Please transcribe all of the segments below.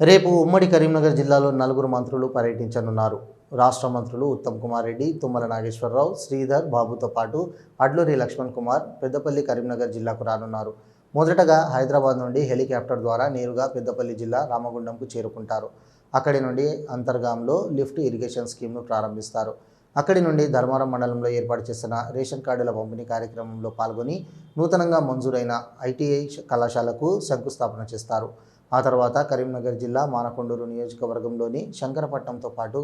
రేపు ఉమ్మడి కరీంనగర్ జిల్లాలో నలుగురు మంత్రులు పర్యటించనున్నారు. రాష్ట్ర మంత్రులు ఉత్తమ్ కుమార్ రెడ్డి తుమ్మల నాగేశ్వరరావు శ్రీధర్ బాబుతో పాటు అడ్లూరి లక్ష్మణ్ కుమార్ పెద్దపల్లి కరీంనగర్ జిల్లాకు రానున్నారు. మొదటగా హైదరాబాద్ నుండి హెలికాప్టర్ ద్వారా నేరుగా పెద్దపల్లి జిల్లా రామగుండంకు చేరుకుంటారు. అక్కడి నుండి అంతర్గాంలో లిఫ్ట్ ఇరిగేషన్ స్కీమ్ను ప్రారంభిస్తారు. అక్కడి నుండి ధర్మారం మండలంలో ఏర్పాటు చేసిన రేషన్ కార్డుల పంపిణీ కార్యక్రమంలో పాల్గొని నూతనంగా మంజూరైన ఐటీఐ కళాశాలకు శంకుస్థాపన చేస్తారు. ఆ తర్వాత కరీంనగర్ జిల్లా మానకొండూరు నియోజకవర్గంలోని శంకరపట్నంతో పాటు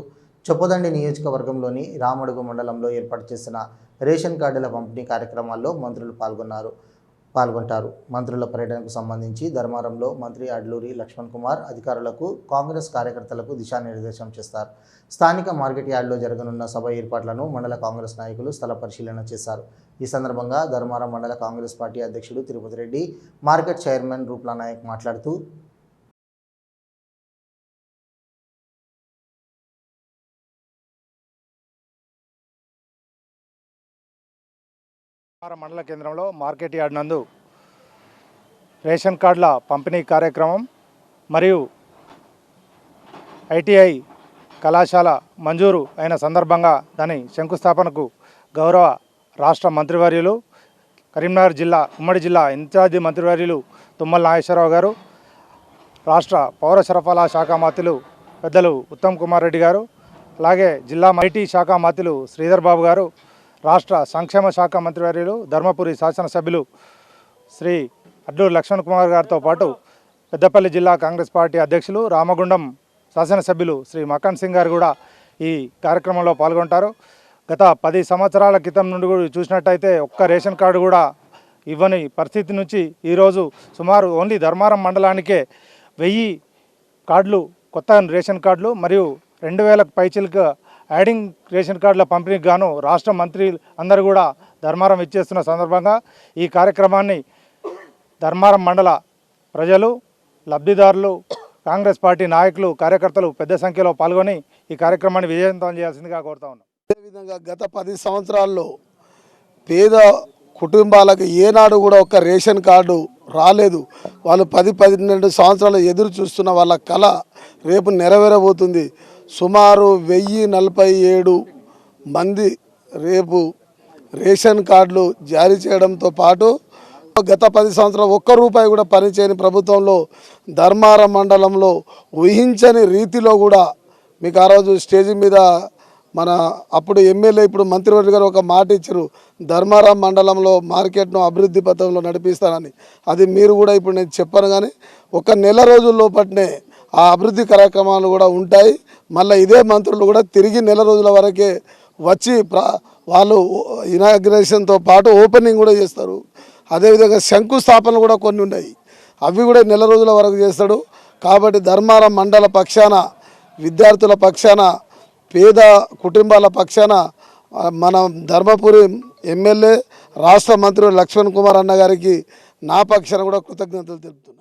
చొప్పదండి నియోజకవర్గంలోని రామడుగు మండలంలో ఏర్పాటు చేసిన రేషన్ కార్డుల పంపిణీ కార్యక్రమాల్లో మంత్రులు పాల్గొన్నారు. పాల్గొంటారు. మంత్రుల పర్యటనకు సంబంధించి ధర్మారంలో మంత్రి అడ్లూరి లక్ష్మణ్ కుమార్ అధికారులకు కాంగ్రెస్ కార్యకర్తలకు దిశానిర్దేశం చేస్తారు. స్థానిక మార్కెట్ యార్డ్లో జరగనున్న సభ ఏర్పాట్లను మండల కాంగ్రెస్ నాయకులు స్థల పరిశీలన చేశారు. ఈ సందర్భంగా ధర్మారం మండల కాంగ్రెస్ పార్టీ అధ్యక్షుడు తిరుపతి రెడ్డి మార్కెట్ చైర్మన్ రూప్లా నాయక్ మాట్లాడుతూ మండల కేంద్రంలో మార్కెట్ యార్డ్ నందు రేషన్ కార్డుల పంపిణీ కార్యక్రమం మరియు ఐటీఐ కళాశాల మంజూరు అయిన సందర్భంగా దాని శంకుస్థాపనకు గౌరవ రాష్ట్ర మంత్రివర్యులు కరీంనగర్ జిల్లా ఉమ్మడి జిల్లా ఇన్ఛార్జి మంత్రివర్యులు తుమ్మల నాగేశ్వరరావు గారు రాష్ట్ర పౌర సరఫరా శాఖ మాతులు పెద్దలు ఉత్తమ్ కుమార్ రెడ్డి గారు అలాగే జిల్లా ఐటీ శాఖ మాతులు శ్రీధర్ బాబు గారు రాష్ట్ర సంక్షేమ శాఖ మంత్రివర్యులు ధర్మపురి శాసనసభ్యులు శ్రీ అడ్లూరు లక్ష్మణ్ కుమార్ గారితో పాటు పెద్దపల్లి జిల్లా కాంగ్రెస్ పార్టీ అధ్యక్షులు రామగుండం శాసనసభ్యులు శ్రీ మక్కన్ సింగ్ గారు కూడా ఈ కార్యక్రమంలో పాల్గొంటారు. గత పది సంవత్సరాల క్రితం నుండి కూడా చూసినట్టయితే ఒక్క రేషన్ కార్డు కూడా ఇవ్వని పరిస్థితి నుంచి ఈరోజు సుమారు ఓన్లీ ధర్మారం మండలానికే వెయ్యి కార్డులు కొత్త రేషన్ కార్డులు మరియు రెండు వేలకు పైచిలుగా యాడింగ్ రేషన్ కార్డుల పంపిణీకి గాను రాష్ట్ర మంత్రి అందరూ కూడా ధర్మారం ఇచ్చేస్తున్న సందర్భంగా ఈ కార్యక్రమాన్ని ధర్మారం మండల ప్రజలు లబ్ధిదారులు కాంగ్రెస్ పార్టీ నాయకులు కార్యకర్తలు పెద్ద సంఖ్యలో పాల్గొని ఈ కార్యక్రమాన్ని విజయవంతం చేయాల్సిందిగా కోరుతా ఉన్నాం. అదేవిధంగా గత పది సంవత్సరాల్లో పేద కుటుంబాలకు ఏనాడు కూడా ఒక రేషన్ కార్డు రాలేదు. వాళ్ళు పది పన్నెండు సంవత్సరాలు ఎదురు చూస్తున్న వాళ్ళ కళ రేపు నెరవేరబోతుంది. సుమారు వెయ్యి నలభై ఏడు మంది రేపు రేషన్ కార్డులు జారీ చేయడంతో పాటు గత పది సంవత్సరాలు ఒక్క రూపాయి కూడా పనిచేయని ప్రభుత్వంలో ధర్మారం మండలంలో ఊహించని రీతిలో కూడా మీకు ఆ రోజు స్టేజ్ మీద మన అప్పుడు ఎమ్మెల్యే ఇప్పుడు మంత్రివర్గ గారు ఒక మాట ఇచ్చారు ధర్మారం మండలంలో మార్కెట్ను అభివృద్ధి పథంలో నడిపిస్తానని. అది మీరు కూడా ఇప్పుడు నేను చెప్పాను కానీ ఒక నెల రోజుల లోపట్నే ఆ అభివృద్ధి కార్యక్రమాలు కూడా ఉంటాయి. మళ్ళీ ఇదే మంత్రులు కూడా తిరిగి నెల రోజుల వరకే వచ్చి వాళ్ళు ఇనాగ్రేషన్తో పాటు ఓపెనింగ్ కూడా చేస్తారు. అదేవిధంగా శంకుస్థాపనలు కూడా కొన్ని ఉన్నాయి. అవి కూడా నెల రోజుల వరకు చేస్తాడు. కాబట్టి ధర్మారం మండల పక్షాన విద్యార్థుల పక్షాన పేద కుటుంబాల పక్షాన మన ధర్మపురి ఎమ్మెల్యే రాష్ట్ర మంత్రి లక్ష్మణ్ కుమార్ అన్న గారికి నా పక్షాన కూడా కృతజ్ఞతలు తెలుపుతున్నాను.